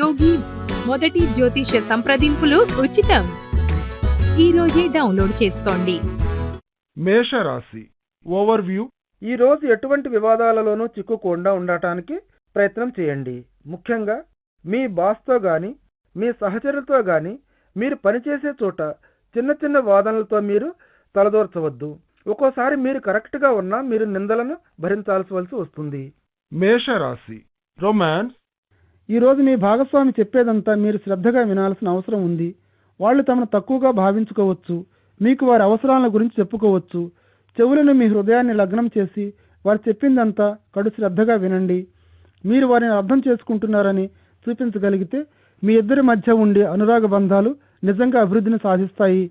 యోగి మొదటి జ్యోతిష సంప్రదింపులు ఉచితం. ఈ రోజే డౌన్లోడ్ చేసుకోండి. మేషరాశి ఓవర్వ్యూ. ఈ రోజు ఎటువంటి వివాదాలలోనూ చిక్కుకోకుండా ఉండటానికి ప్రయత్నం చేయండి. ముఖ్యంగా మీ బాస్తో గాని మీ సహచరులతో గాని మీరు పనిచేసే చోట చిన్న చిన్న వాదనలతో మీరు తలదూర్చవద్దు. ఒక్కోసారి మీరు కరెక్ట్గా ఉన్నా మీరు నిందలను భరించాల్సి వస్తుంది. మేషరాశి రొమాన్స్ ఈ రోజు మీ భాగస్వామి చెప్పేదంతా మీరు శ్రద్ధగా వినాల్సిన అవసరం ఉంది. వాళ్ళు తమను తక్కువగా భావించుకోవచ్చు. మీకు వారి అవసరాల గురించి చెప్పుకోవచ్చు. చెవులను మీ హృదయాన్ని లగ్నం చేసి వారు చెప్పిందంతా కడు శ్రద్ధగా వినండి. మీరు వారిని అర్థం చేసుకుంటున్నారని చూపించగలిగితే మీ ఇద్దరి మధ్య ఉండే అనురాగ బంధాలు నిజంగా అభివృద్ధిని సాధిస్తాయి.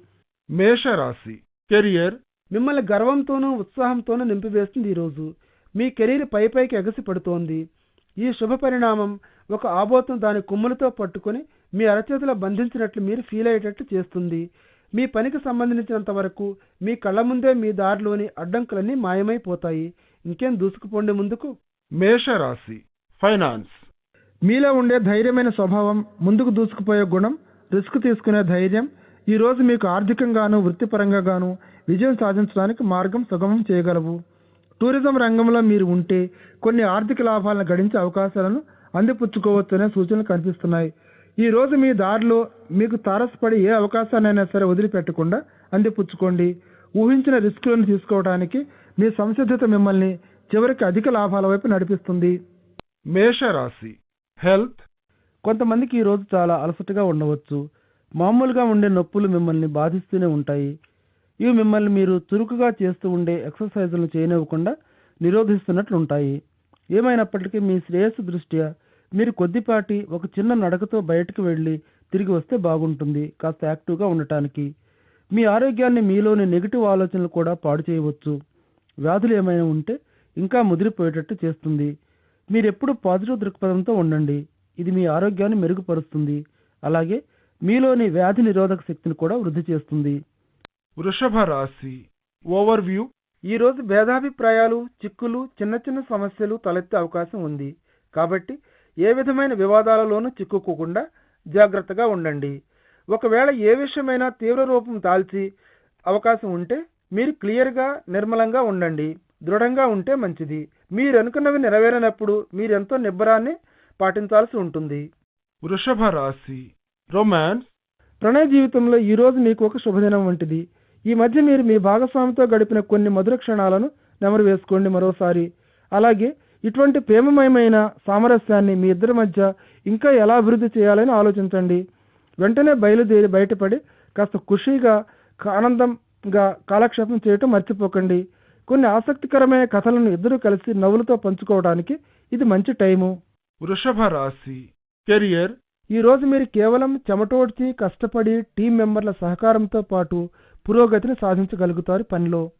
మేషరాశి. కెరియర్ మిమ్మల్ని గర్వంతోనూ ఉత్సాహంతోనూ నింపివేస్తుంది ఈరోజు మీ కెరీర్ పై పైకి ఎగసి పడుతోంది ఈ శుభ పరిణామం ఒక ఆబోతం దాని కొమ్ములతో పట్టుకొని మీ అరచేతిలో బంధించినట్లు మీరు ఫీల్ అయ్యేటట్లు చేస్తుంది. మీ పనికి సంబంధించినంత వరకు మీ కళ్ళ ముందే మీ దారిలోని అడ్డంకులన్నీ మాయమైపోతాయి. ఇంకేం దూసుకుపోండి ముందుకు? మేషరాశి ఫైనాన్స్. మీలో ఉండే ధైర్యమైన స్వభావం ముందుకు దూసుకుపోయే గుణం రిస్క్ తీసుకునే ధైర్యం ఈరోజు మీకు ఆర్థికంగాను వృత్తిపరంగా గాను విజయం సాధించడానికి మార్గం సుగమం చేయగలవు. టూరిజం రంగంలో మీరు ఉంటే కొన్ని ఆర్థిక లాభాలను గడించే అవకాశాలను అందిపుచ్చుకోవచ్చనే సూచనలు కనిపిస్తున్నాయి. ఈ రోజు మీ దారిలో మీకు తారసపడి ఏ అవకాశాన్నైనా సరే వదిలిపెట్టకుండా అందిపుచ్చుకోండి. ఊహించిన రిస్కులను తీసుకోవడానికి మీ సంసిద్ధత మిమ్మల్ని చివరికి అధిక లాభాల వైపు నడిపిస్తుంది. మేషరాశి హెల్త్. కొంతమందికి ఈ రోజు చాలా అలసటగా ఉండవచ్చు. మామూలుగా ఉండే నొప్పులు మిమ్మల్ని బాధిస్తూనే ఉంటాయి. ఇవి మిమ్మల్ని మీరు చురుకుగా చేస్తూ ఉండే ఎక్సర్సైజులను చేయనివ్వకుండా నిరోధిస్తున్నట్లు ఉంటాయి ఏమైనప్పటికీ మీ శ్రేయస్సు దృష్ట్యా మీరు కొద్దిపాటి ఒక చిన్న నడకతో బయటకు వెళ్ళి తిరిగి వస్తే బాగుంటుంది కాస్త యాక్టివ్గా ఉండటానికి. మీ ఆరోగ్యాన్ని మీలోని నెగిటివ్ ఆలోచనలు కూడా పాడు చేయవచ్చు. వ్యాధులు ఏమైనా ఉంటే ఇంకా ముదిరిపోయేటట్టు చేస్తుంది. మీరు ఎప్పుడు పాజిటివ్ దృక్పథంతో ఉండండి. ఇది మీ ఆరోగ్యాన్ని మెరుగుపరుస్తుంది. అలాగే మీలోని వ్యాధి నిరోధక శక్తిని కూడా వృద్ధి చేస్తుంది. వృషభ రాశి ఓవర్వ్యూ. ఈ రోజు భేదాభిప్రాయాలు చిక్కులు చిన్న చిన్న సమస్యలు తలెత్తే అవకాశం ఉంది. కాబట్టి ఏ విధమైన వివాదాలలోనూ చిక్కుకోకుండా జాగ్రత్తగా ఉండండి. ఒకవేళ ఏ విషయమైనా తీవ్ర రూపం తాల్చి అవకాశం ఉంటే మీరు క్లియర్గా నిర్మలంగా ఉండండి. దృఢంగా ఉంటే మంచిది. మీరు అనుకున్నవి నెరవేరినప్పుడు మీరెంతో నిబ్బరాన్ని పాటించాల్సి ఉంటుంది. వృషభ రాశి రొమాన్స్. ప్రణయ జీవితంలో ఈరోజు మీకు ఒక శుభదినం వంటిది. ఈ మధ్య మీరు మీ భాగస్వామితో గడిపిన కొన్ని మధుర క్షణాలను నెమరు వేసుకోండి మరోసారి. అలాగే ఇటువంటి ప్రేమమయమైన సామరస్యాన్ని మీ ఇద్దరి మధ్య ఇంకా ఎలా అభివృద్ధి చేయాలని ఆలోచించండి. వెంటనే బయలుదేరి బయటపడి కాస్త ఖుషీగా ఆనందంగా కాలక్షేపం చేయటం మర్చిపోకండి. కొన్ని ఆసక్తికరమైన కథలను ఇద్దరూ కలిసి నవ్వులతో పంచుకోవడానికి ఇది మంచి టైము. వృషభ రాశి. కెరియర్. ఈ రోజు మీరు కేవలం చెమటోడ్చి కష్టపడి టీం మెంబర్ల సహకారంతో పాటు పురోగతిని సాధించగలుగుతారు పనిలో.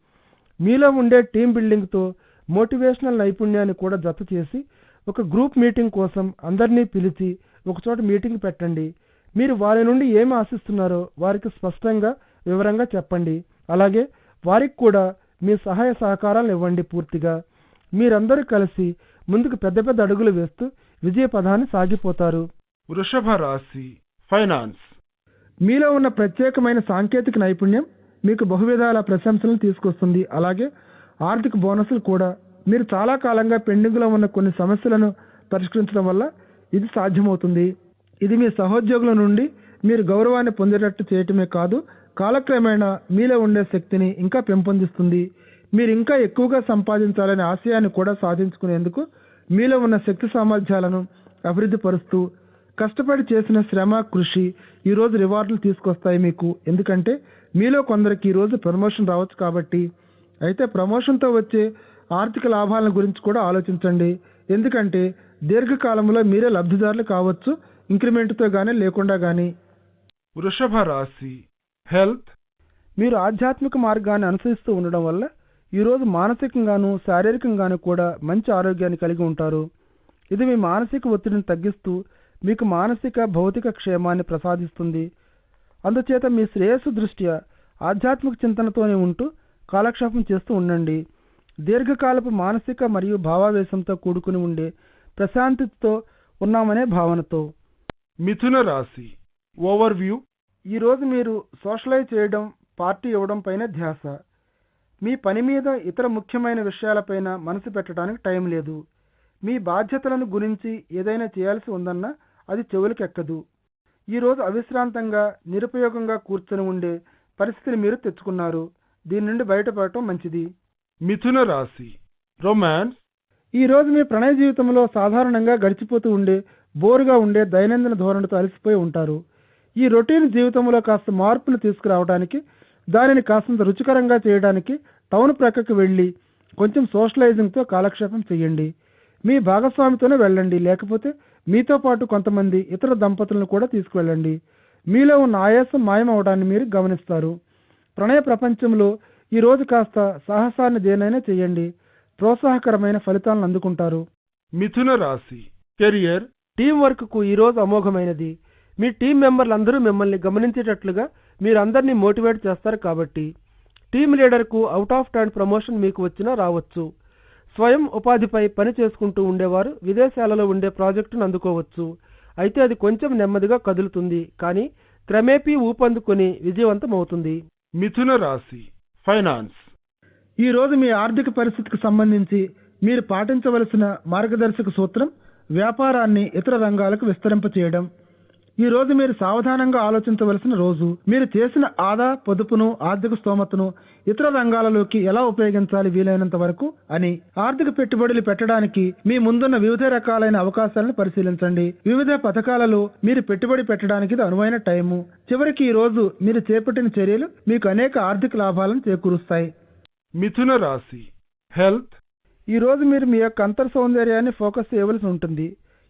మీలో ఉండే టీం బిల్డింగ్తో మోటివేషనల్ నైపుణ్యాన్ని కూడా జత చేసి ఒక గ్రూప్ మీటింగ్ కోసం అందరినీ పిలిచి ఒకచోట మీటింగ్ పెట్టండి. మీరు వారి నుండి ఏమి ఆశిస్తున్నారో వారికి స్పష్టంగా వివరంగా చెప్పండి. అలాగే వారికి కూడా మీ సహాయ సహకారాలు ఇవ్వండి పూర్తిగా. మీరందరూ కలిసి ముందుకు పెద్ద పెద్ద అడుగులు వేస్తూ విజయ పదాన్ని సాగిపోతారు. వృషభ రాశి ఫైనాన్స్. మీలో ఉన్న ప్రత్యేకమైన సాంకేతిక నైపుణ్యం మీకు బహువిధాల ప్రశంసలను తీసుకొస్తుంది. అలాగే ఆర్థిక బోనస్లు కూడా. మీరు చాలా కాలంగా పెండింగ్లో ఉన్న కొన్ని సమస్యలను పరిష్కరించడం వల్ల ఇది సాధ్యమవుతుంది. ఇది మీ సహోద్యోగుల నుండి మీరు గౌరవాన్ని పొందేటట్టు చేయటమే కాదు కాలక్రమేణా మీలో ఉండే శక్తిని ఇంకా పెంపొందిస్తుంది. మీరు ఇంకా ఎక్కువగా సంపాదించాలనే ఆశయాన్ని కూడా సాధించుకునేందుకు మీలో ఉన్న శక్తి సామర్థ్యాలను అభివృద్ధి పరుస్తూ కష్టపడి చేసిన శ్రమ కృషి ఈరోజు రివార్డులు తీసుకొస్తాయి మీకు. ఎందుకంటే మీలో కొందరికి ఈ రోజు ప్రమోషన్ రావచ్చు కాబట్టి. అయితే ప్రమోషన్తో వచ్చే ఆర్థిక లాభాల గురించి కూడా ఆలోచించండి. ఎందుకంటే దీర్ఘకాలంలో మీరే లబ్ధిదారులు కావచ్చు ఇంక్రిమెంట్తో కానీ లేకుండా కానీ వృషభ రాశి హెల్త్. మీరు ఆధ్యాత్మిక మార్గాన్ని అనుసరిస్తూ ఉండడం వల్ల ఈరోజు మానసికంగాను శారీరకంగాను కూడా మంచి ఆరోగ్యాన్ని కలిగి ఉంటారు. ఇది మీ మానసిక ఒత్తిడిని తగ్గిస్తూ మీకు మానసిక భౌతిక క్షేమాన్ని ప్రసాదిస్తుంది. అందుచేత మీ శ్రేయస్సు దృష్ట్యా ఆధ్యాత్మిక చింతనతోనే ఉంటూ కాలక్షేపం చేస్తూ ఉండండి. దీర్ఘకాలపు మానసిక మరియు భావావేశంతో కూడుకుని ఉండే ప్రశాంతితో ఉన్నామనే భావనతో. మిథున రాశి ఓవర్వ్యూ ఈరోజు మీరు సోషలైజ్ చేయడం పార్టీ ఇవ్వడం పైన ధ్యాస. మీ పని మీద ఇతర ముఖ్యమైన విషయాలపైన మనసు పెట్టడానికి టైం లేదు. మీ బాధ్యతలను గురించి ఏదైనా చేయాల్సి ఉందన్నా అది చెవులకెక్కదు. ఈరోజు అవిశ్రాంతంగా నిరుపయోగంగా కూర్చొని ఉండే పరిస్థితిని మీరు తెచ్చుకున్నారు. దీని నుండి బయటపడటం మంచిది. మిథున రాశి రొమాన్స్ ఈ రోజు మీ ప్రణయ జీవితంలో సాధారణంగా గడిచిపోతూ ఉండే బోరుగా ఉండే దైనందిన ధోరణితో అలసిపోయి ఉంటారు. ఈ రొటీన్ జీవితంలో కాస్త మార్పును తీసుకురావడానికి దానిని కాస్తంత రుచికరంగా చేయడానికి టౌన్ ప్రక్కకు వెళ్ళి కొంచెం సోషలైజింగ్తో కాలక్షేపం చేయండి. మీ భాగస్వామితోనే వెళ్ళండి లేకపోతే మీతో పాటు కొంతమంది ఇతర దంపతులను కూడా తీసుకువెళ్ళండి. మీలో ఉన్న ఆయాసం మాయమవడాన్ని మీరు గమనిస్తారు. ప్రణయ ప్రపంచంలో ఈరోజు కాస్త సాహసాన్ని దేనైనా చేయండి. ప్రోత్సాహకరమైన ఫలితాలను అందుకుంటారు. మిథున రాశి. కెరియర్ టీం వర్క్కు ఈ రోజు అమోఘమైనది. మీ టీం మెంబర్లందరూ మిమ్మల్ని గమనించేటట్లుగా మీరందరినీ మోటివేట్ చేస్తారు కాబట్టి. టీం లీడర్కు అవుట్ ఆఫ్ టర్న్ ప్రమోషన్ మీకు వచ్చినా రావచ్చు. స్వయం ఉపాధిపై పని చేసుకుంటూ ఉండేవారు. విదేశాలలో ఉండే ప్రాజెక్టును అందుకోవచ్చు. అయితే అది కొంచెం నెమ్మదిగా కదులుతుంది. కానీ క్రమేపీ ఊపందుకొని విజయవంతమవుతుంది. మిథున రాశి ఫైనాన్స్. ఈ రోజు మీ ఆర్థిక పరిస్థితికి సంబంధించి మీరు పాటించవలసిన మార్గదర్శక సూత్రం వ్యాపారాన్ని ఇతర రంగాలకు విస్తరింపచేయడం. ఈ రోజు మీరు సావధానంగా ఆలోచించవలసిన రోజు. మీరు చేసిన ఆదా పొదుపును ఆర్థిక స్తోమతను ఇతర రంగాలలోకి ఎలా ఉపయోగించాలి వీలైనంత వరకు అని ఆర్థిక పెట్టుబడులు పెట్టడానికి మీ ముందున్న వివిధ రకాలైన అవకాశాలను పరిశీలించండి. వివిధ పథకాలలో మీరు పెట్టుబడి పెట్టడానికి ఇది అనువైన టైము. చివరికి ఈ రోజు మీరు చేపట్టిన చర్యలు మీకు అనేక ఆర్థిక లాభాలను చేకూరుస్తాయి. మిథున రాశి హెల్త్. ఈ రోజు మీరు మీ యొక్క అంతర్ సౌందర్యాన్ని ఫోకస్ చేయవలసి ఉంటుంది.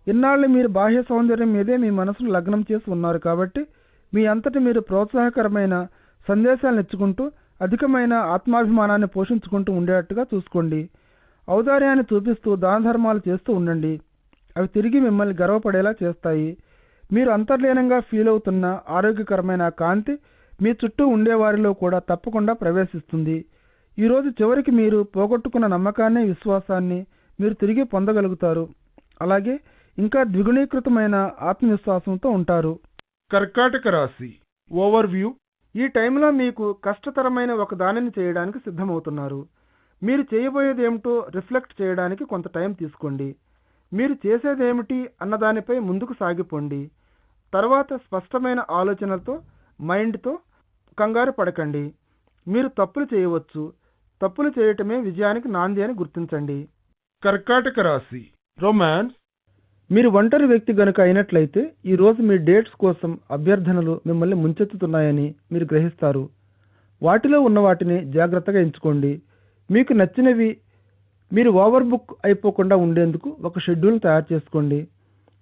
ఇన్నాళ్ళు మీరు బాహ్య సౌందర్యం మీదే మీ మనసును లగ్నం చేసి ఉన్నారు కాబట్టి మీ అంతటి మీరు ప్రోత్సాహకరమైన సందేశాలను ఇచ్చుకుంటూ అధికమైన ఆత్మాభిమానాన్ని పోషించుకుంటూ ఉండేటట్టుగా చూసుకోండి. ఔదార్యాన్ని చూపిస్తూ దాన ధర్మాలు చేస్తూ ఉండండి. అవి తిరిగి మిమ్మల్ని గర్వపడేలా చేస్తాయి. మీరు అంతర్లీనంగా ఫీల్ అవుతున్న ఆరోగ్యకరమైన కాంతి మీ చుట్టూ ఉండేవారిలో కూడా తప్పకుండా ప్రవేశిస్తుంది. ఈరోజు చివరికి మీరు పోగొట్టుకున్న నమ్మకాన్ని విశ్వాసాన్ని మీరు తిరిగి పొందగలుగుతారు. అలాగే ఇంకా ద్విగుణీకృతమైన ఆత్మవిశ్వాసంతో ఉంటారు. కర్కాటక రాశి. ఓవర్వ్యూ ఈ టైంలో మీకు కష్టతరమైన ఒక దానిని చేయడానికి సిద్ధమవుతున్నారు. మీరు చేయబోయేది ఏమిటో రిఫ్లెక్ట్ చేయడానికి కొంత టైం తీసుకోండి. మీరు చేసేదేమిటి అన్నదానిపై ముందుకు సాగిపోండి. తర్వాత స్పష్టమైన ఆలోచనలతో మైండ్తో కంగారు పడకండి. మీరు తప్పులు చేయవచ్చు. తప్పులు చేయటమే విజయానికి నాంది అని గుర్తించండి. కర్కాటక రాశి. రొమాన్స్ మీరు ఒంటరి వ్యక్తి గనుక అయినట్లయితే ఈరోజు మీ డేట్స్ కోసం అభ్యర్థనలు మిమ్మల్ని ముంచెత్తుతున్నాయని మీరు గ్రహిస్తారు. వాటిలో ఉన్న వాటిని జాగ్రత్తగా ఎంచుకోండి. మీకు నచ్చినవి మీరు ఓవర్ బుక్ అయిపోకుండా ఉండేందుకు ఒక షెడ్యూల్ తయారు చేసుకోండి.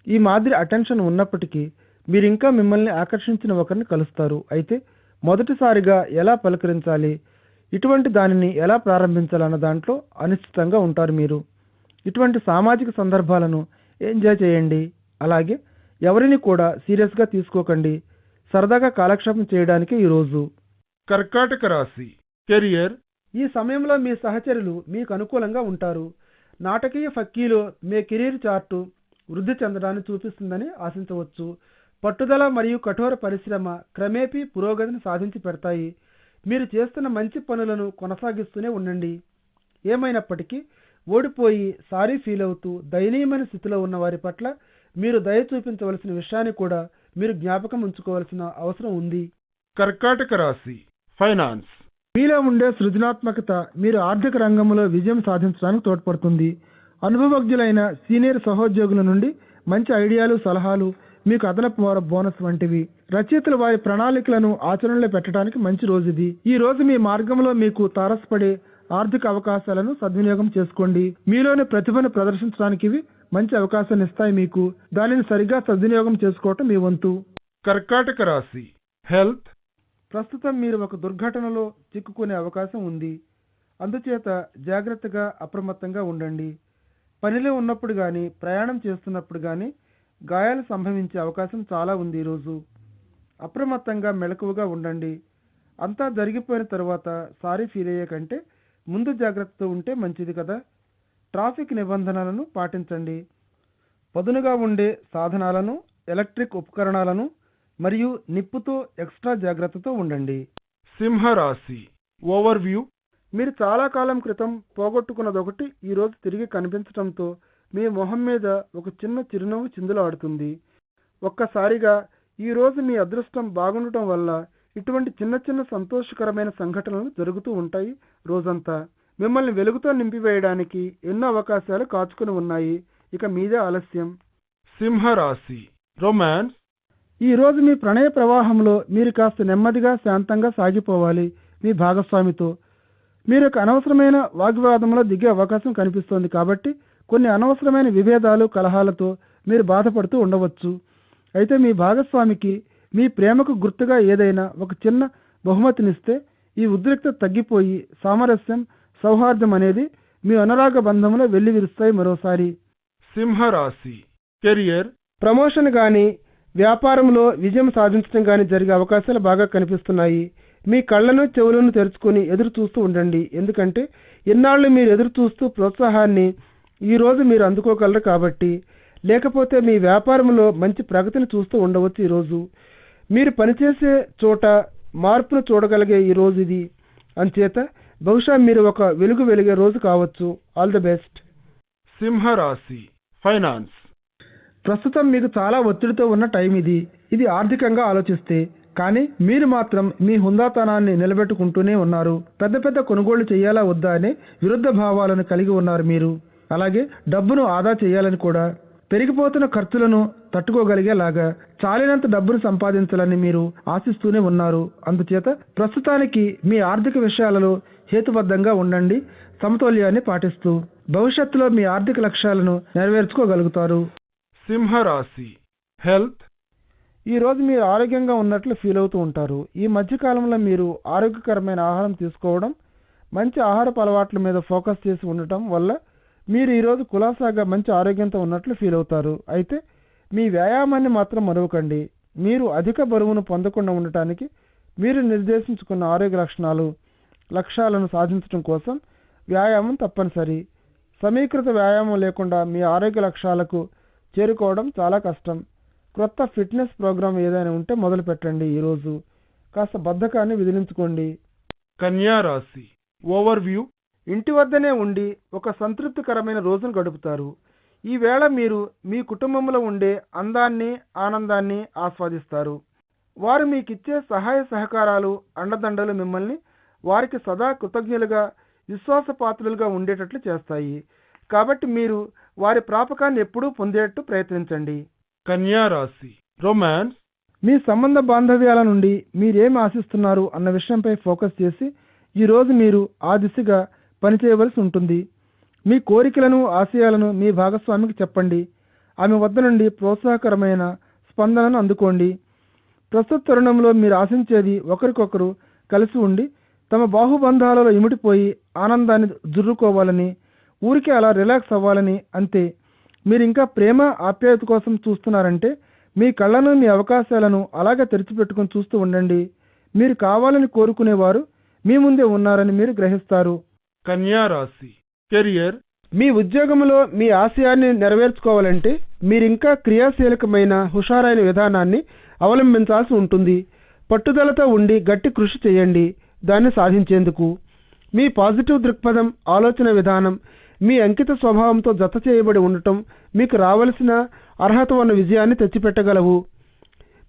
ఈ మాదిరి అటెన్షన్ ఉన్నప్పటికీ మీరు ఇంకా మిమ్మల్ని ఆకర్షించిన ఒకరిని కలుస్తారు. అయితే మొదటిసారిగా ఎలా పలకరించాలి? ఇటువంటి దానిని ఎలా ప్రారంభించాలన్న దాంట్లో అనిశ్చితంగా ఉంటారు మీరు. ఇటువంటి సామాజిక సందర్భాలను ఎంజాయ్ చేయండి. అలాగే ఎవరిని కూడా సీరియస్గా తీసుకోకండి. సరదాగా కాలక్షేపం చేయడానికి ఈ రోజు కర్కాటక రాశి. కెరియర్. ఈ సమయంలో మీ సహచరులు మీకు అనుకూలంగా ఉంటారు. నాటకీయ ఫక్కీలో మీ కెరీర్ చార్టు వృద్ధి చెందడాన్ని చూపిస్తుందని ఆశించవచ్చు. పట్టుదల మరియు కఠోర పరిశ్రమ క్రమేపీ పురోగతిని సాధించి పెడతాయి. మీరు చేస్తున్న మంచి పనులను కొనసాగిస్తూనే ఉండండి. ఏమైనప్పటికీ ఓడిపోయి సారీ ఫీల్ అవుతూ దయనీయమైన స్థితిలో ఉన్న వారి పట్ల మీరు దయ చూపించవలసిన విషయాన్ని కూడా మీరు జ్ఞాపకం ఉంచుకోవాల్సిన అవసరం ఉంది. కర్కాటక రాశి ఫైనాన్స్. మీలో ఉండే సృజనాత్మకత మీరు ఆర్థిక రంగంలో విజయం సాధించడానికి తోడ్పడుతుంది. అనుభవజ్ఞులైన సీనియర్ సహోద్యోగుల నుండి మంచి ఐడియాలు సలహాలు మీకు అదనపు బో- బోనస్ వంటివి. రచయితలు వారి ప్రణాళికలను ఆచరణలో పెట్టడానికి మంచి రోజు ఇది ఈ రోజు మీ మార్గంలో మీకు తారసపడే ఆర్థిక అవకాశాలను సద్వినియోగం చేసుకోండి. మీలోని ప్రతిభను ప్రదర్శించడానికి ఇవి మంచి అవకాశాన్ని ఇస్తాయి మీకు. దానిని సరిగ్గా సద్వినియోగం చేసుకోవటం మీ వంతు. కర్కాటక రాశి. హెల్త్. ప్రస్తుతం మీరు ఒక దుర్ఘటనలో చిక్కుకునే అవకాశం ఉంది. అందుచేత జాగ్రత్తగా అప్రమత్తంగా ఉండండి. పనిలో ఉన్నప్పుడు కానీ ప్రయాణం చేస్తున్నప్పుడు కానీ గాయాలు సంభవించే అవకాశం చాలా ఉంది ఈరోజు అప్రమత్తంగా మెలకువగా ఉండండి. అంతా జరిగిపోయిన తర్వాత సారీ ఫీల్ అయ్యే కంటే ముందు జాగ్రత్తతో ఉంటే మంచిది కదా. ట్రాఫిక్ నిబంధనలను పాటించండి. పదునుగా ఉండే సాధనాలను ఎలక్ట్రిక్ ఉపకరణాలను మరియు నిప్పుతో ఎక్స్ట్రా జాగ్రత్తతో ఉండండి. సింహరాశి. ఓవర్వ్యూ. మీరు చాలా కాలం క్రితం పోగొట్టుకున్నదొకటి ఈరోజు తిరిగి కనిపించడంతో మీ మొహం మీద ఒక చిన్న చిరునవ్వు చిందులాడుతుంది. ఒక్కసారిగా ఈరోజు మీ అదృష్టం బాగుండటం వల్ల ఇటువంటి చిన్న చిన్న సంతోషకరమైన సంఘటనలు జరుగుతూ ఉంటాయి రోజంతా. మిమ్మల్ని వెలుగుతో నింపివేయడానికి ఎన్నో అవకాశాలు కాచుకుని ఉన్నాయి. ఇక మీదే ఆలస్యం. సింహరాశి. రొమాన్స్. ఈ రోజు మీ ప్రణయ ప్రవాహంలో మీరు కాస్త నెమ్మదిగా శాంతంగా సాగిపోవాలి మీ భాగస్వామితో. మీరు ఒక అనవసరమైన వాగ్వాదంలో దిగే అవకాశం కనిపిస్తోంది కాబట్టి కొన్ని అనవసరమైన విభేదాలు కలహాలతో మీరు బాధపడుతూ ఉండవచ్చు. అయితే మీ భాగస్వామికి మీ ప్రేమకు గుర్తుగా ఏదైనా ఒక చిన్న బహుమతినిస్తే ఈ ఉద్రిక్తత తగ్గిపోయి సామరస్యం సౌహార్దం అనేది మీ అనురాగ బంధంలో వెళ్ళి విరుస్తాయి మరోసారి. సింహరాశి. కెరియర్ ప్రమోషన్ కానీ వ్యాపారంలో విజయం సాధించడం కానీ జరిగే అవకాశాలు బాగా కనిపిస్తున్నాయి. మీ కళ్ళను చెవులను తెరుచుకొని ఎదురు చూస్తూ ఉండండి. ఎందుకంటే ఎన్నాళ్ళు మీరు ఎదురు చూస్తూ ప్రోత్సాహాన్ని ఈ రోజు మీరు అందుకోగలరు కాబట్టి. లేకపోతే మీ వ్యాపారంలో మంచి ప్రగతిని చూస్తూ ఉండవచ్చు ఈరోజు మీరు పనిచేసే చోట మార్పును చూడగలిగే ఈ రోజు ఇది. అంచేత బహుశా మీరు ఒక వెలుగు వెలిగే రోజు కావచ్చు. ఆల్ ది బెస్ట్ సింహరాశి ఫైనాన్స్. ప్రస్తుతం మీకు చాలా ఒత్తిడితో ఉన్న టైం ఇది. ఇది ఆర్థికంగా ఆలోచిస్తే కానీ మీరు మాత్రం మీ హుందాతనాన్ని నిలబెట్టుకుంటూనే ఉన్నారు. పెద్ద పెద్ద కొనుగోళ్ళు చేయాలా వద్దా అనే విరుద్ధ భావాలను కలిగి ఉన్నారు మీరు. అలాగే డబ్బును ఆదా చేయాలని కూడా. పెరిగిపోతున్న ఖర్చులను తట్టుకోగలిగేలాగా చాలినంత డబ్బును సంపాదించాలని మీరు ఆశిస్తూనే ఉన్నారు. అందుచేత ప్రస్తుతానికి మీ ఆర్థిక విషయాలలో హేతుబద్ధంగా ఉండండి. సమతౌల్యాన్ని పాటిస్తూ భవిష్యత్తులో మీ ఆర్థిక లక్ష్యాలను నెరవేర్చుకోగలుగుతారు. సింహరాశి హెల్త్ ఈ రోజు మీరు ఆరోగ్యంగా ఉన్నట్లు ఫీల్ అవుతూ ఉంటారు. ఈ మధ్య కాలంలో మీరు ఆరోగ్యకరమైన ఆహారం తీసుకోవడం మంచి ఆహారపు అలవాట్ల మీద ఫోకస్ చేసి ఉండటం వల్ల మీరు ఈరోజు కులాసాగా మంచి ఆరోగ్యంతో ఉన్నట్లు ఫీల్ అవుతారు. అయితే మీ వ్యాయామాన్ని మాత్రం మరవకండి. మీరు అధిక బరువును పొందకుండా ఉండటానికి మీరు నిర్దేశించుకున్న ఆరోగ్య లక్షణాలు లక్ష్యాలను సాధించడం కోసం వ్యాయామం తప్పనిసరి. సమీకృత వ్యాయామం లేకుండా మీ ఆరోగ్య లక్ష్యాలకు చేరుకోవడం చాలా కష్టం. క్రొత్త ఫిట్నెస్ ప్రోగ్రాం ఏదైనా ఉంటే మొదలు పెట్టండి ఈరోజు. కాస్త బద్ధకాన్ని విదిలించుకోండి. కన్యా రాశి. ఓవర్వ్యూ ఇంటి వద్దనే ఉండి ఒక సంతృప్తికరమైన రోజును గడుపుతారు. ఈ వేళ మీరు మీ కుటుంబంలో ఉండే అందాన్ని ఆనందాన్ని ఆస్వాదిస్తారు. వారు మీకిచ్చే సహాయ సహకారాలు అండదండలు మిమ్మల్ని వారికి సదా కృతజ్ఞులుగా విశ్వాసపాత్రులుగా ఉండేటట్లు చేస్తాయి. కాబట్టి మీరు వారి ప్రాపకాన్ని ఎప్పుడూ పొందేట్టు ప్రయత్నించండి. కన్యా రాశి రొమాన్స్ మీ సంబంధ బాంధవ్యాల నుండి మీరేం ఆశిస్తున్నారు అన్న విషయంపై ఫోకస్ చేసి ఈ రోజు మీరు ఆ దిశగా పనిచేయవలసి ఉంటుంది. మీ కోరికలను ఆశయాలను మీ భాగస్వామికి చెప్పండి. ఆమె వద్ద నుండి ప్రోత్సాహకరమైన స్పందనను అందుకోండి. ప్రస్తుత తరుణంలో మీరు ఆశించేది ఒకరికొకరు కలిసి ఉండి తమ బాహుబంధాలలో ఇమిడిపోయి ఆనందాన్ని జుర్రుకోవాలని ఊరికే అలా రిలాక్స్ అవ్వాలని అంతే. మీరు ఇంకా ప్రేమ ఆప్యాయత కోసం చూస్తున్నారంటే మీ కళ్ళను మీ అవకాశాలను అలాగే తెరిచిపెట్టుకుని చూస్తూ ఉండండి. మీరు కావాలని కోరుకునేవారు మీ ముందే ఉన్నారని మీరు గ్రహిస్తారు. కన్యారాశి కెరియర్. మీ ఉద్యోగంలో మీ ఆశయాన్ని నెరవేర్చుకోవాలంటే మీరు ఇంకా క్రియాశీలకమైన హుషారైన విధానాన్ని అవలంబించాల్సి ఉంటుంది. పట్టుదలతో ఉండి గట్టి కృషి చేయండి. దాన్ని సాధించేందుకు మీ పాజిటివ్ దృక్పథం ఆలోచన విధానం మీ అంకిత స్వభావంతో జత చేయబడి ఉండటం మీకు రావలసిన అర్హత ఉన్న విజయాన్ని తెచ్చిపెట్టగలవు.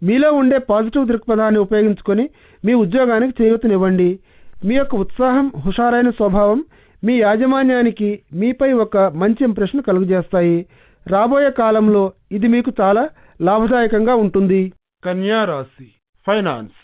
మీలో ఉండే పాజిటివ్ దృక్పథాన్ని ఉపయోగించుకొని మీ ఉద్యోగానికి చేయూతనివ్వండి. మీ యొక్క ఉత్సాహం హుషారైన స్వభావం మీ యాజమాన్యానికి మీపై ఒక మంచి ఇంప్రెషన్ కలుగజేస్తాయి. రాబోయే కాలంలో ఇది మీకు చాలా లాభదాయకంగా ఉంటుంది. రాశి ఫైనాన్స్.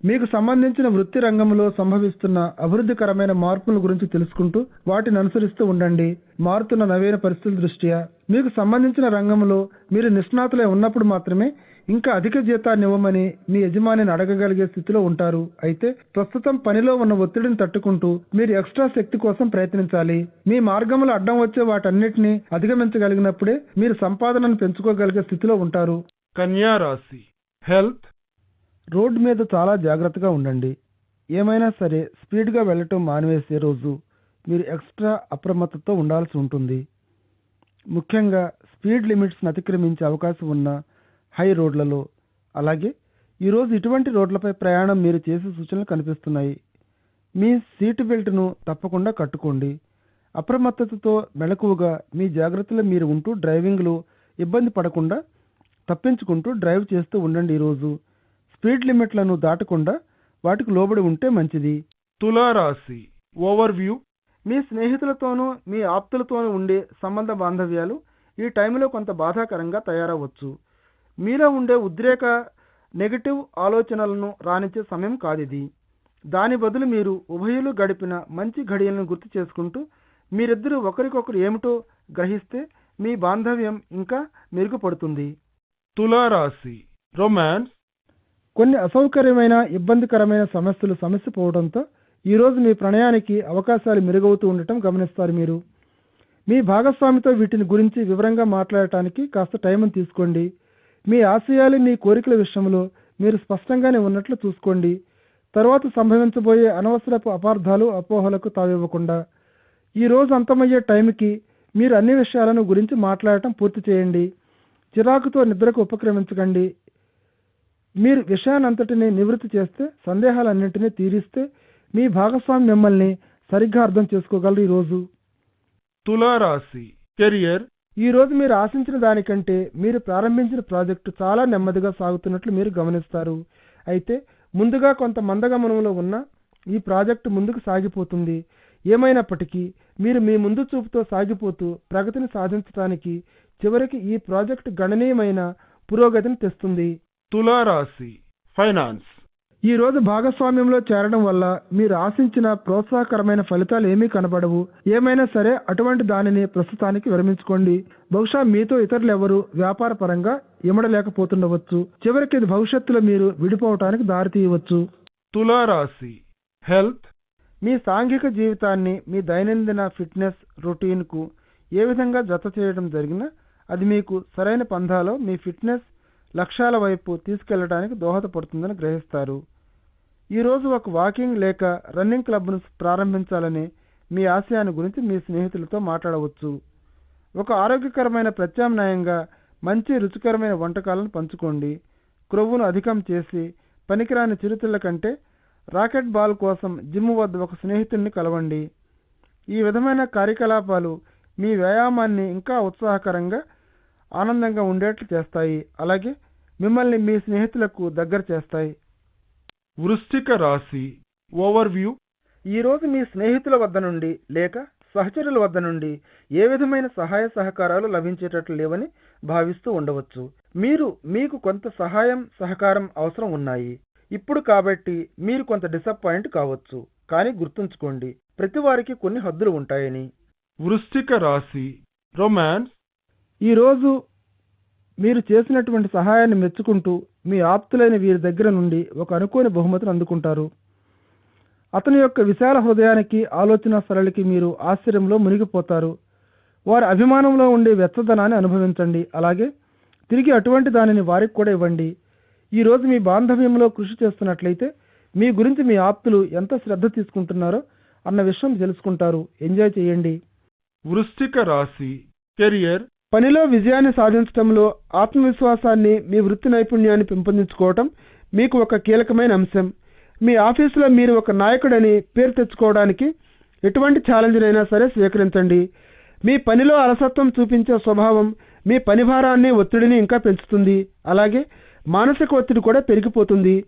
మీకు సంబంధించిన వృత్తి రంగంలో సంభవిస్తున్న అభివృద్ధికరమైన మార్పుల గురించి తెలుసుకుంటూ వాటిని అనుసరిస్తూ ఉండండి. మారుతున్న నవీన పరిస్థితుల దృష్ట్యా మీకు సంబంధించిన రంగంలో మీరు నిష్ణాతులై ఉన్నప్పుడు మాత్రమే ఇంకా అధిక జీతాన్ని ఇవ్వమని మీ యజమానిని అడగగలిగే స్థితిలో ఉంటారు. అయితే ప్రస్తుతం పనిలో ఉన్న ఒత్తిడిని తట్టుకుంటూ మీరు ఎక్స్ట్రా శక్తి కోసం ప్రయత్నించాలి. మీ మార్గంలో అడ్డం వచ్చే వాటన్నిటిని అధిగమించగలిగినప్పుడే మీరు సంపాదనను పెంచుకోగలిగే స్థితిలో ఉంటారు. కన్యా రాశి. హెల్త్. రోడ్డు మీద చాలా జాగ్రత్తగా ఉండండి. ఏమైనా సరే స్పీడ్గా వెళ్ళటం మానివేసే రోజు మీరు ఎక్స్ట్రా అప్రమత్తతో ఉండాల్సి ఉంటుంది. ముఖ్యంగా స్పీడ్ లిమిట్స్ని అతిక్రమించే అవకాశం ఉన్న హై రోడ్లలో. అలాగే ఈరోజు ఇటువంటి రోడ్లపై ప్రయాణం మీరు చేసే సూచనలు కనిపిస్తున్నాయి. మీ సీటు బెల్ట్ను తప్పకుండా కట్టుకోండి. అప్రమత్తతతో మెలకువగా మీ జాగ్రత్తలో మీరు ఉంటూ డ్రైవింగ్లో ఇబ్బంది పడకుండా తప్పించుకుంటూ డ్రైవ్ చేస్తూ ఉండండి ఈరోజు. స్పీడ్ లిమిట్లను దాటకుండా వాటికి లోబడి ఉంటే మంచిది. తులారాశి. ఓవర్వ్యూ. మీ స్నేహితులతోనూ మీ ఆప్తులతోనూ ఉండే సంబంధ బాంధవ్యాలు ఈ టైంలో కొంత బాధాకరంగా తయారవచ్చు. మీలో ఉండే ఉద్రేక నెగటివ్ ఆలోచనలను రానిచ్చే సమయం కాదిది. దాని బదులు మీరు ఉభయులు గడిపిన మంచి ఘడియలను గుర్తు చేసుకుంటూ మీరిద్దరూ ఒకరికొకరు ఏమిటో గ్రహిస్తే మీ బాంధవ్యం ఇంకా మెరుగుపడుతుంది. తులారాశి రొమాన్స్ కొన్ని అసౌకర్యమైన ఇబ్బందికరమైన సమస్యలు సమస్య పోవడంతో ఈరోజు మీ ప్రణయానికి అవకాశాలు మెరుగవుతూ ఉండటం గమనిస్తారు మీరు. మీ భాగస్వామితో వీటిని గురించి వివరంగా మాట్లాడటానికి కాస్త టైం తీసుకోండి. మీ ఆశయాలు మీ కోరికల విషయంలో మీరు స్పష్టంగానే ఉన్నట్లు చూసుకోండి. తర్వాత సంభవించబోయే అనవసరపు అపార్థాలు అపోహలకు తావివ్వకుండా. ఈ రోజు అంతమయ్యే టైంకి మీరు అన్ని విషయాలను గురించి మాట్లాడటం పూర్తి చేయండి. చిరాకుతో నిద్రకు ఉపక్రమించకండి. మీరు విషయానంతటిని నివృత్తి చేస్తే సందేహాలన్నింటినీ తీరిస్తే మీ భాగస్వామి మిమ్మల్ని సరిగ్గా అర్థం చేసుకోగలరు ఈరోజు తులారాశి కెరియర్ ఈ రోజు మీరు ఆశించిన దానికంటే మీరు ప్రారంభించిన ప్రాజెక్టు చాలా నెమ్మదిగా సాగుతున్నట్లు మీరు గమనిస్తారు. అయితే ముందుగా కొంత మందగమనంలో ఉన్న ఈ ప్రాజెక్టు ముందుకు సాగిపోతుంది. ఏమైనప్పటికీ మీరు మీ ముందు చూపుతో సాగిపోతూ ప్రగతిని సాధించడానికి చివరికి ఈ ప్రాజెక్టు గణనీయమైన పురోగతిని తెస్తుంది. తులారాశి ఫైనాన్స్. ఈ రోజు భాగస్వామ్యంలో చేరడం వల్ల మీరు ఆశించిన ప్రోత్సాహకరమైన ఫలితాలు ఏమీ కనబడవు. ఏమైనా సరే అటువంటి దానిని ప్రస్తుతానికి విరమించుకోండి. బహుశా మీతో ఇతరులు ఎవరు వ్యాపార పరంగా ఇమడలేకపోతుండవచ్చు. చివరికి ఇది భవిష్యత్తులో మీరు విడిపోవటానికి దారితీయవచ్చు తులారాశి. హెల్త్. మీ సాంఘిక జీవితాన్ని మీ దైనందిన ఫిట్నెస్ రొటీన్కు ఏ విధంగా జత చేయడం జరిగినా అది మీకు సరైన పంధాలో మీ ఫిట్నెస్ లక్ష్యాల వైపు తీసుకెళ్ళడానికి దోహదపడుతుందని గ్రహిస్తారు. ఈరోజు ఒక వాకింగ్ లేక రన్నింగ్ క్లబ్ను ప్రారంభించాలని మీ ఆశయాన్ని గురించి మీ స్నేహితులతో మాట్లాడవచ్చు. ఒక ఆరోగ్యకరమైన ప్రత్యామ్నాయంగా మంచి రుచికరమైన వంటకాలను పంచుకోండి. క్రొవ్వును అధికం చేసి పనికిరాని చిరుతిళ్ళ కంటే రాకెట్ బాల్ కోసం జిమ్ వద్ద ఒక స్నేహితుడిని కలవండి. ఈ విధమైన కార్యకలాపాలు మీ వ్యాయామాన్ని ఇంకా ఉత్సాహకరంగా ఆనందంగా ఉండేట్లు చేస్తాయి. అలాగే మిమ్మల్ని మీ స్నేహితులకు దగ్గర చేస్తాయి. వృశ్చిక రాశి ఓవర్వ్యూ. ఈ రోజు మీ స్నేహితుల వద్ద నుండి లేక సహచరుల వద్ద నుండి ఏ విధమైన సహాయ సహకారాలు లభించేటట్లు లేవని భావిస్తూ ఉండవచ్చు. మీరు మీకు కొంత సహాయం సహకారం అవసరం ఉన్నాయి. ఇప్పుడు కాబట్టి మీరు కొంత డిసప్పాయింట్ కావచ్చు. కానీ గుర్తుంచుకోండి ప్రతి వారికి కొన్ని హద్దులు ఉంటాయని. వృశ్చిక రాశి రొమాన్స్. ఈరోజు మీరు చేసినటువంటి సహాయాన్ని మెచ్చుకుంటూ మీ ఆప్తులైన వీరి దగ్గర నుండి ఒక అనుకోని బహుమతిని అందుకుంటారు. అతని యొక్క విశాల హృదయానికి ఆలోచన సరళికి మీరు ఆశ్చర్యంలో మునిగిపోతారు. వారి అభిమానంలో ఉండే వెచ్చదనాన్ని అనుభవించండి. అలాగే తిరిగి అటువంటి దానిని వారికి కూడా ఇవ్వండి. ఈరోజు మీ బాంధవ్యంలో కృషి చేస్తున్నట్లయితే మీ గురించి మీ ఆప్తులు ఎంత శ్రద్ధ తీసుకుంటున్నారో అన్న విషయం తెలుసుకుంటారు. ఎంజాయ్ చేయండి. వృశ్చిక రాశి కెరియర్ పనిలో విజయాన్ని సాధించడంలో ఆత్మవిశ్వాసాన్ని మీ వృత్తి నైపుణ్యాన్ని పెంపొందించుకోవటం మీకు ఒక కీలకమైన అంశం. మీ ఆఫీసులో మీరు ఒక నాయకుడని పేరు తెచ్చుకోవడానికి ఎటువంటి ఛాలెంజ్నైనా సరే స్వీకరించండి. మీ పనిలో అలసత్వం చూపించే స్వభావం మీ పని భారాన్ని ఒత్తిడిని ఇంకా పెంచుతుంది. అలాగే మానసిక ఒత్తిడి కూడా పెరిగిపోతుంది.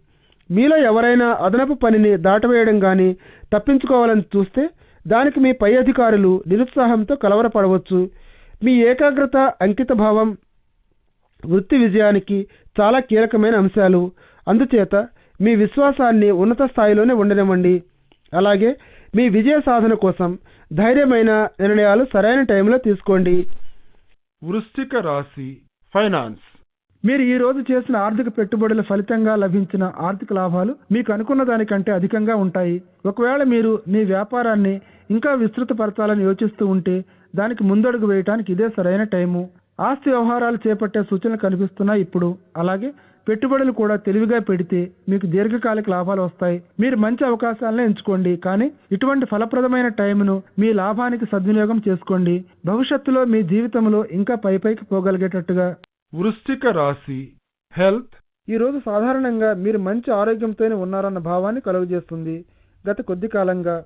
మీలో ఎవరైనా అదనపు పనిని దాటవేయడం కానీ తప్పించుకోవాలని చూస్తే దానికి మీ పై అధికారులు నిరుత్సాహంతో కలవరపడవచ్చు. మీ ఏకాగ్రత అంకిత భావం వృత్తి విజయానికి చాలా కీలకమైన అంశాలు. అందుచేత మీ విశ్వాసాన్ని ఉన్నత స్థాయిలోనే ఉండనివ్వండి. అలాగే మీ విజయ సాధన కోసం ధైర్యమైన నిర్ణయాలు సరైన టైంలో తీసుకోండి. వృశ్చిక రాశి ఫైనాన్స్. మీరు ఈ రోజు చేసిన ఆర్థిక పెట్టుబడుల ఫలితంగా లభించిన ఆర్థిక లాభాలు మీకు అనుకున్న దానికంటే అధికంగా ఉంటాయి. ఒకవేళ మీరు మీ వ్యాపారాన్ని ఇంకా విస్తృతపరచాలని యోచిస్తూ ఉంటే దానికి ముందడుగు వేయటానికి ఇదే సరైన టైము. ఆస్తి వ్యవహారాలు చేపట్టే సూచనలు కనిపిస్తున్నాయి ఇప్పుడు. అలాగే పెట్టుబడులు కూడా తెలివిగా పెడితే మీకు దీర్ఘకాలిక లాభాలు వస్తాయి. మీరు మంచి అవకాశాలను ఎంచుకోండి. కానీ ఇటువంటి ఫలప్రదమైన టైంను మీ లాభానికి సద్వినియోగం చేసుకోండి. భవిష్యత్తులో మీ జీవితంలో ఇంకా పై పైకి పోగలిగేటట్టుగా. వృశ్చిక రాశి health, ఈ రోజు సాధారణంగా మీరు మంచి ఆరోగ్యంతోనే ఉన్నారన్న భావాన్ని కలుగజేస్తుంది. గత కొద్ది కాలంగా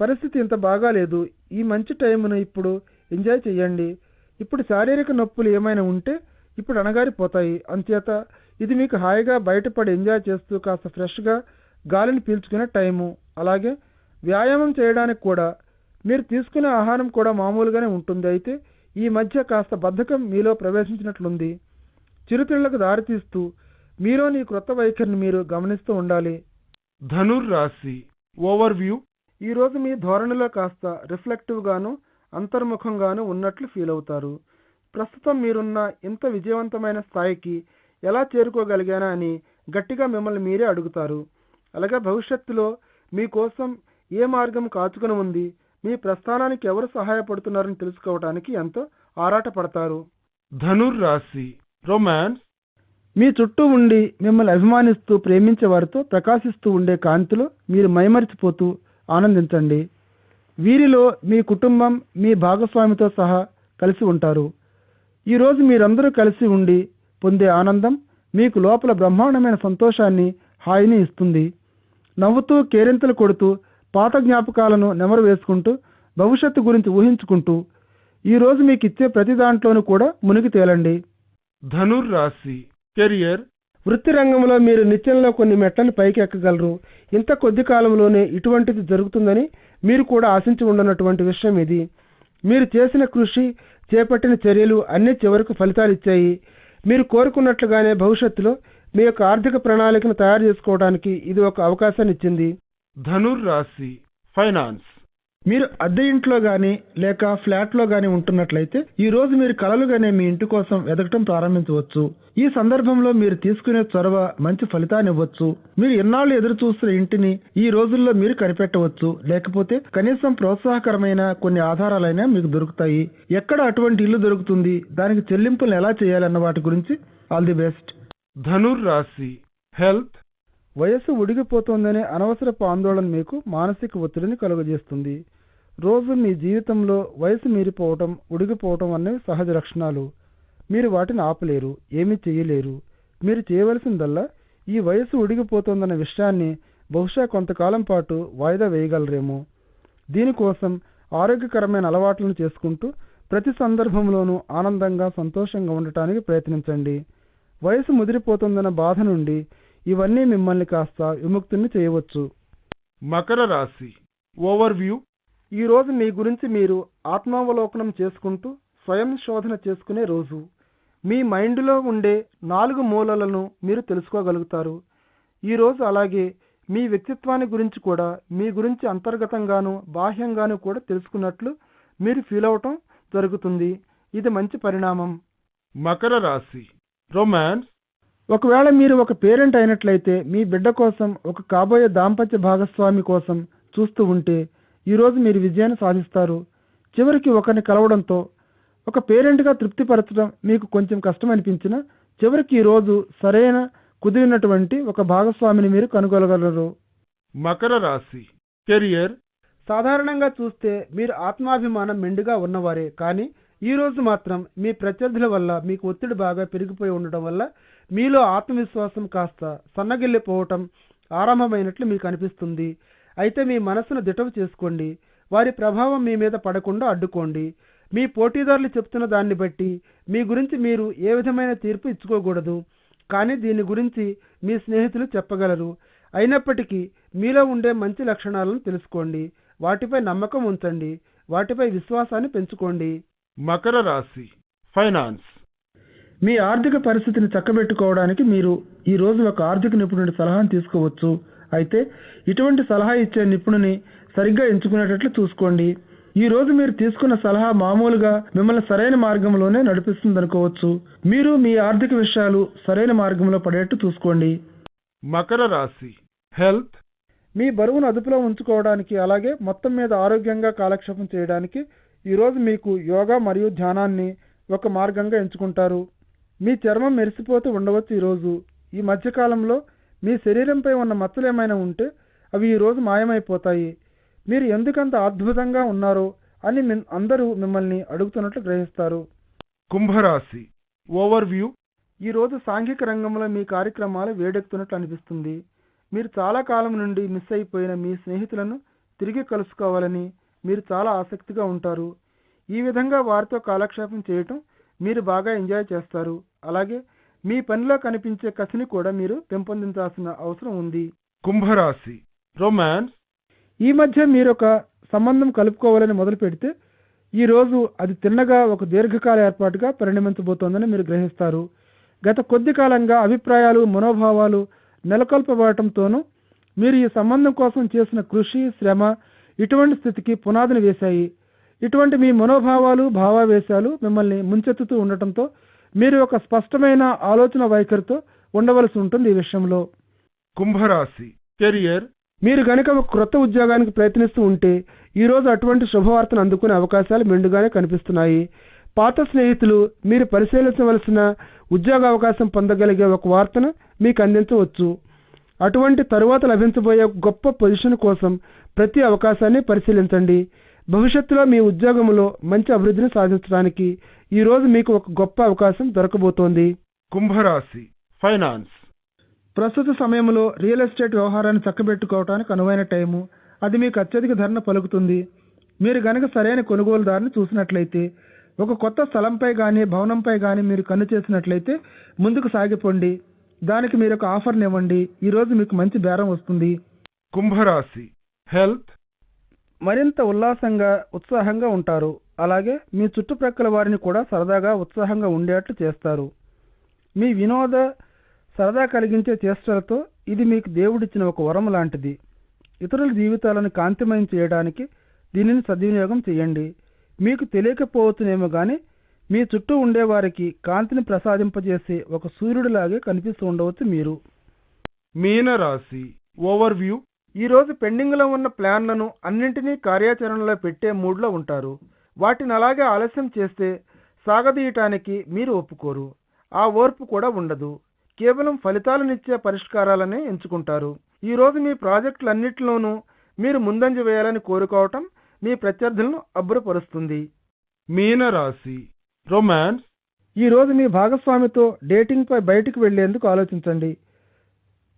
పరిస్థితి ఇంత బాగాలేదు. ఈ మంచి టైంను ఇప్పుడు ఎంజాయ్ చేయండి ఇప్పుడు శారీరక నొప్పులు ఏమైనా ఉంటే ఇప్పుడు అణగారిపోతాయి. అంచేత ఇది మీకు హాయిగా బయటపడి ఎంజాయ్ చేస్తూ కాస్త ఫ్రెష్గా గాలిని పీల్చుకునే టైము. అలాగే వ్యాయామం చేయడానికి కూడా. మీరు తీసుకునే ఆహారం కూడా మామూలుగానే ఉంటుంది. అయితే ఈ మధ్య కాస్త బద్ధకం మీలో ప్రవేశించినట్లుంది. చిరుతిళ్ళకు దారితీస్తూ మీలోని క్రొత్త వైఖరిని మీరు గమనిస్తూ ఉండాలి. ధనుర్ రాశి ఓవర్వ్యూ. ఈ రోజు మీ ధోరణిలో కాస్త రిఫ్లెక్టివ్ గాను అంతర్ముఖంగాను ఉన్నట్లు ఫీల్ అవుతారు. ప్రస్తుతం మీరున్న ఇంత విజయవంతమైన స్థాయికి ఎలా చేరుకోగలిగానా అని గట్టిగా మిమ్మల్ని మీరే అడుగుతారు. అలాగే భవిష్యత్తులో మీకోసం ఏ మార్గం కాచుకొని ఉంది మీ ప్రస్థానానికి ఎవరు సహాయపడుతున్నారని తెలుసుకోవడానికి ఎంతో ఆరాటపడతారు. ధనుర్ రాశి రొమాన్స్ మీ చుట్టూ ఉండి మిమ్మల్ని అభిమానిస్తూ ప్రేమించే వారితో ప్రకాశిస్తూ ఉండే కాంతిలో మీరు మైమరిచిపోతూ ఆనందించండి. వీరిలో మీ కుటుంబం మీ భాగస్వామితో సహా కలిసి ఉంటారు. ఈరోజు మీరందరూ కలిసి ఉండి పొందే ఆనందం మీకు లోపల బ్రహ్మాండమైన సంతోషాన్ని హాయిని ఇస్తుంది. నవ్వుతూ కేరింతలు కొడుతూ పాత జ్ఞాపకాలను నెమరు వేసుకుంటూ భవిష్యత్తు గురించి ఊహించుకుంటూ ఈరోజు మీకు ఇచ్చే ప్రతి దాంట్లోనూ కూడా మునిగి తేలండి. ధనుర్ రాశి కెరియర్ వృత్తి రంగంలో మీరు నిత్యంలో కొన్ని మెట్లను పైకి ఎక్కగలరు ఇంత కొద్ది కాలంలోనే ఇటువంటిది జరుగుతుందని మీరు కూడా ఆశించి ఉండనటువంటి విషయం ఇది. మీరు చేసిన కృషి చేపట్టిన చర్యలు అన్ని చివరకు ఫలితాలు ఇచ్చాయి. మీరు కోరుకున్నట్లుగానే భవిష్యత్తులో మీ యొక్క ఆర్థిక ప్రణాళికను తయారు చేసుకోవడానికి ఇది ఒక అవకాశాన్ని ఇచ్చింది. ధనుర్ రాశి ఫైనాన్స్. మీరు అద్దె ఇంట్లో కానీ లేక ఫ్లాట్లో కానీ ఉంటున్నట్లయితే ఈ రోజు మీరు కలలుగానే మీ ఇంటి కోసం వెతకటం ప్రారంభించవచ్చు. ఈ సందర్భంలో మీరు తీసుకునే చొరవ మంచి ఫలితాన్ని ఇవ్వచ్చు. మీరు ఎన్నాళ్ళు ఎదురు చూస్తున్న ఇంటిని ఈ రోజుల్లో మీరు కనిపెట్టవచ్చు. లేకపోతే కనీసం ప్రోత్సాహకరమైన కొన్ని ఆధారాలైనా మీకు దొరుకుతాయి. ఎక్కడ అటువంటి ఇల్లు దొరుకుతుంది? దానికి చెల్లింపులు ఎలా చేయాలన్న వాటి గురించి ఆల్ ది బెస్ట్. ధనుర్ రాశి హెల్త్. వయస్సు ఉడిగిపోతోందనే అనవసరపు ఆందోళన మీకు మానసిక ఒత్తిడిని కలుగజేస్తుంది. రోజు మీ జీవితంలో వయసు మీరిపోవటం ఉడిగిపోవటం అనేవి సహజ లక్షణాలు. మీరు వాటిని ఆపలేరు ఏమీ చేయలేరు. మీరు చేయవలసిందల్లా ఈ వయసు ఉడిగిపోతోందన్న విషయాన్ని బహుశా కొంతకాలం పాటు వాయిదా వేయగలరేమో. దీనికోసం ఆరోగ్యకరమైన అలవాట్లను చేసుకుంటూ ప్రతి సందర్భంలోనూ ఆనందంగా సంతోషంగా ఉండటానికి ప్రయత్నించండి. వయసు ముదిరిపోతుందన్న బాధ నుండి ఇవన్నీ మిమ్మల్ని కాస్త విముక్తుని చేయవచ్చు. మకర రాశి. ఓవర్వ్యూ ఈ రోజు మీ గురించి మీరు ఆత్మావలోకనం చేసుకుంటూ స్వయం శోధన చేసుకునే రోజు. మీ మైండ్లో ఉండే నాలుగు మూలలను మీరు తెలుసుకోగలుగుతారు. ఈ రోజు అలాగే మీ వ్యక్తిత్వాన్ని గురించి కూడా మీ గురించి అంతర్గతంగాను బాహ్యంగాను కూడా తెలుసుకున్నట్లు మీరు ఫీల్ అవటం జరుగుతుంది. ఇది మంచి పరిణామం. మకర రాశి. రొమాన్స్. ఒకవేళ మీరు ఒక పేరెంట్ అయినట్లయితే మీ బిడ్డ కోసం ఒక కాబోయే దాంపత్య భాగస్వామి కోసం చూస్తూ ఉంటే ఈరోజు మీరు విజయాన్ని సాధిస్తారు. చివరికి ఒకరిని కలవడంతో ఒక పేరెంట్గా తృప్తిపరచడం మీకు కొంచెం కష్టం అనిపించినా చివరికి ఈరోజు సరైన కుదిరినటువంటి ఒక భాగస్వామిని మీరు కనుగొనగలరు. మకర రాశి. కెరియర్. సాధారణంగా చూస్తే మీరు ఆత్మాభిమానం మెండుగా ఉన్నవారే కానీ ఈరోజు మాత్రం మీ ప్రత్యర్థుల వల్ల మీకు ఒత్తిడి బాగా పెరిగిపోయి ఉండటం వల్ల మీలో ఆత్మవిశ్వాసం కాస్త సన్నగిల్లిపోవటం ఆరంభమైనట్లు మీకు అనిపిస్తుంది. అయితే మీ మనసును దిటవు చేసుకోండి. వారి ప్రభావం మీ మీద పడకుండా అడ్డుకోండి. మీ పోటీదారులు చెప్తున్న దాన్ని బట్టి మీ గురించి మీరు ఏ విధమైన తీర్పు ఇచ్చుకోకూడదు. కానీ దీని గురించి మీ స్నేహితులు చెప్పగలరు. అయినప్పటికీ మీలో ఉండే మంచి లక్షణాలను తెలుసుకోండి. వాటిపై నమ్మకం ఉంచండి. వాటిపై విశ్వాసాన్ని పెంచుకోండి. మకర రాశి ఫైనాన్స్. మీ ఆర్థిక పరిస్థితిని చక్కబెట్టుకోవడానికి మీరు ఈ రోజు ఒక ఆర్థిక నిపుణుడి సలహాను తీసుకోవచ్చు. అయితే ఇటువంటి సలహా ఇచ్చే నిపుణుని సరిగ్గా ఎంచుకునేటట్లు చూసుకోండి. ఈ రోజు మీరు తీసుకున్న సలహా మామూలుగా మిమ్మల్ని సరైన మార్గంలోనే నడిపిస్తుంది అనుకోవచ్చు మీరు మీ ఆర్థిక విషయాలు సరైన మార్గంలో పడేట్టు చూసుకోండి. మకర రాశి. హెల్త్. మీ బరువును అదుపులో ఉంచుకోవడానికి అలాగే మొత్తం మీద ఆరోగ్యంగా కాలక్షేపం చేయడానికి ఈరోజు మీకు యోగా మరియు ధ్యానాన్ని ఒక మార్గంగా ఎంచుకుంటారు. మీ చర్మం మెరిసిపోతూ ఉండవచ్చు ఈరోజు ఈ మధ్యకాలంలో మీ శరీరంపై ఉన్న మచ్చలు ఏమైనా ఉంటే అవి ఈరోజు మాయమైపోతాయి. మీరు ఎందుకంత అద్భుతంగా ఉన్నారో అని అందరూ మిమ్మల్ని అడుగుతున్నట్లు గ్రహిస్తారు. కుంభరాశి. ఓవర్వ్యూ. ఈరోజు సాంఘిక రంగంలో మీ కార్యక్రమాలు వేడెక్కుతున్నట్లు అనిపిస్తుంది. మీరు చాలా కాలం నుండి మిస్ అయిపోయిన మీ స్నేహితులను తిరిగి కలుసుకోవాలని మీరు చాలా ఆసక్తిగా ఉంటారు. ఈ విధంగా వారితో కాలక్షేపం చేయటం మీరు బాగా ఎంజాయ్ చేస్తారు. అలాగే మీ పనిలో కనిపించే కసిని కూడా మీరు పెంపొందించాల్సిన అవసరం ఉంది. కుంభరాశి. రొమాన్స్ ఈ మధ్య మీరు ఒక సంబంధం కలుపుకోవాలని మొదలు పెడితే ఈ రోజు అది తిన్నగా ఒక దీర్ఘకాల ఏర్పాటుగా పరిణమించబోతోందని మీరు గ్రహిస్తారు. గత కొద్ది కాలంగా అభిప్రాయాలు మనోభావాలు నెలకొల్పబడటంతోనూ మీరు ఈ సంబంధం కోసం చేసిన కృషి శ్రమ ఇటువంటి స్థితికి పునాదిని వేశాయి. ఇటువంటి మీ మనోభావాలు భావావేశాలు మిమ్మల్ని ముంచెత్తుతూ ఉండటంతో మీరు ఒక స్పష్టమైన ఆలోచన వైఖరితో ఉండవలసి ఉంటుంది ఈ విషయంలో. కుంభరాశి. కెరియర్. మీరు గనుక ఒక క్రొత్త ఉద్యోగానికి ప్రయత్నిస్తూ ఉంటే ఈ రోజు అటువంటి శుభవార్తను అందుకునే అవకాశాలు మెండుగానే కనిపిస్తున్నాయి. పాత స్నేహితులు మీరు పరిశీలించవలసిన ఉద్యోగ అవకాశం పొందగలిగే ఒక వార్తను మీకు అందించవచ్చు. అటువంటి తరువాత లభించబోయే గొప్ప పొజిషన్ కోసం ప్రతి అవకాశాన్ని పరిశీలించండి. భవిష్యత్తులో మీ ఉద్యోగంలో మంచి అభివృద్ధిని సాధించడానికి ఈ రోజు మీకు ఒక గొప్ప అవకాశం దొరకబోతోంది. కుంభరాశి ఫైనాన్స్. ప్రస్తుత సమయంలో రియల్ ఎస్టేట్ వ్యవహారాన్ని చక్కబెట్టుకోవడానికి అనువైన టైము అది మీకు అత్యధిక ధరను పలుకుతుంది. మీరు గనక సరైన కొనుగోలుదారుని చూసినట్లయితే ఒక కొత్త స్థలంపై కానీ భవనంపై కానీ మీరు కన్ను చేసినట్లయితే ముందుకు సాగిపోండి. దానికి మీరు ఒక ఆఫర్ని ఇవ్వండి ఈ రోజు మీకు మంచి బేరం వస్తుంది. కుంభరాశి హెల్త్ మరింత ఉల్లాసంగా ఉత్సాహంగా ఉంటారు. అలాగే మీ చుట్టుప్రక్కల వారిని కూడా సరదాగా ఉత్సాహంగా ఉండేట్లు చేస్తారు. మీ వినోద సరదా కలిగించే చేష్టలతో ఇది మీకు దేవుడిచ్చిన ఒక వరం లాంటిది. ఇతరుల జీవితాలను కాంతిమయం చేయడానికి దీనిని సద్వినియోగం చేయండి. మీకు తెలియకపోవచ్చునేమో కానీ మీ చుట్టూ ఉండేవారికి కాంతిని ప్రసాదింపజేసే ఒక సూర్యుడిలాగే కనిపిస్తూ ఉండవచ్చు మీరు. మీనరాశి. ఓవర్వ్యూ ఈ రోజు పెండింగ్లో ఉన్న ప్లాన్లను అన్నింటినీ కార్యాచరణలో పెట్టే మూడ్లో ఉంటారు. వాటిని అలాగే ఆలస్యం చేస్తే సాగదీయటానికి మీరు ఒప్పుకోరు. ఆ ఓర్పు కూడా ఉండదు. కేవలం ఫలితాలనిచ్చే పరిష్కారాలనే ఎంచుకుంటారు. ఈ రోజు మీ ప్రాజెక్టులన్నిటిలోనూ మీరు ముందంజ వేయాలని కోరుకోవటం మీ ప్రత్యర్థులను అబ్బురపరుస్తుంది. మీనరాశి రొమాన్స్ ఈ రోజు మీ భాగస్వామితో డేటింగ్పై బయటికి వెళ్ళేందుకు ఆలోచించండి.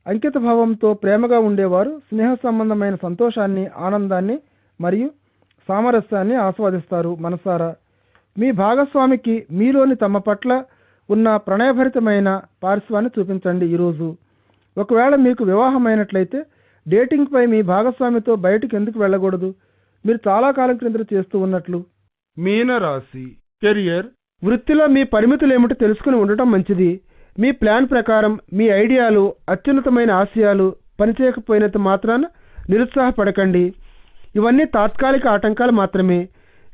అంకిత భావంతో ప్రేమగా ఉండేవారు స్నేహ సంబంధమైన సంతోషాన్ని ఆనందాన్ని మరియు సామరస్యాన్ని ఆస్వాదిస్తారు. మనసారా మీ భాగస్వామికి మీలోని తమ పట్ల ఉన్న ప్రణయభరితమైన పార్శ్వాన్ని చూపించండి ఈరోజు. ఒకవేళ మీకు వివాహమైనట్లయితే డేటింగ్పై మీ భాగస్వామితో బయటికి ఎందుకు వెళ్ళకూడదు? మీరు చాలా కాలం క్రిందట చేస్తూ ఉన్నట్లు. మీనరాశి కెరియర్ వృత్తిలో మీ పరిమితులు ఏమిటో తెలుసుకుని ఉండటం మంచిది. మీ ప్లాన్ ప్రకారం మీ ఐడియాలు అత్యున్నతమైన ఆశయాలు పనిచేయకపోయినంత మాత్రాన నిరుత్సాహపడకండి. ఇవన్నీ తాత్కాలిక ఆటంకాలు మాత్రమే.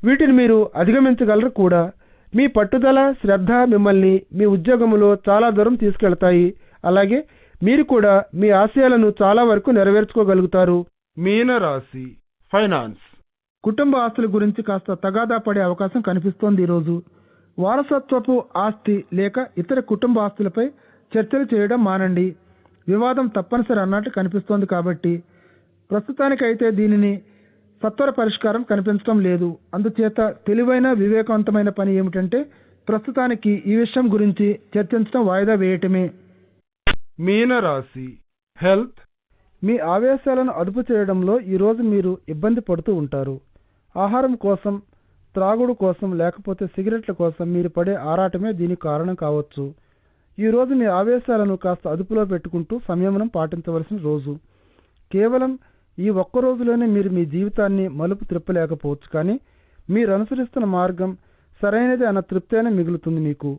వీటిని మీరు అధిగమించగలరు కూడా. మీ పట్టుదల శ్రద్ధ మిమ్మల్ని మీ ఉద్యోగంలో చాలా దూరం తీసుకెళ్తాయి. అలాగే మీరు కూడా మీ ఆశయాలను చాలా వరకు నెరవేర్చుకోగలుగుతారు. మీనరాశి ఫైనాన్స్. కుటుంబ ఆస్తుల గురించి కాస్త తగాదా పడే అవకాశం కనిపిస్తోంది ఈరోజు. వారసత్వపు ఆస్తి లేక ఇతర కుటుంబ ఆస్తులపై చర్చలు చేయడం మానండి. వివాదం తప్పనిసరి అన్నట్టు కనిపిస్తోంది కాబట్టి ప్రస్తుతానికైతే దీనిని సత్వర పరిష్కారం కనిపించడం లేదు. అందుచేత తెలివైన వివేకవంతమైన పని ఏమిటంటే ప్రస్తుతానికి ఈ విషయం గురించి చర్చించడం వాయిదా వేయటమే. మీనరాశి హెల్త్. మీ ఆవేశాలను అదుపు చేయడంలో ఈరోజు మీరు ఇబ్బంది పడుతూ ఉంటారు. ఆహారం కోసం త్రాగుడు కోసం లేకపోతే సిగరెట్ల కోసం మీరు పడే ఆరాటమే దీనికి కారణం కావచ్చు. ఈరోజు మీ ఆవేశాలను కాస్త అదుపులో పెట్టుకుంటూ సంయమనం పాటించవలసిన రోజు. కేవలం ఈ ఒక్క రోజులోనే మీరు మీ జీవితాన్ని మలుపు త్రిప్పలేకపోవచ్చు కానీ మీరు అనుసరిస్తున్న మార్గం సరైనది అన్న తృప్తి అయినా మిగులుతుంది మీకు.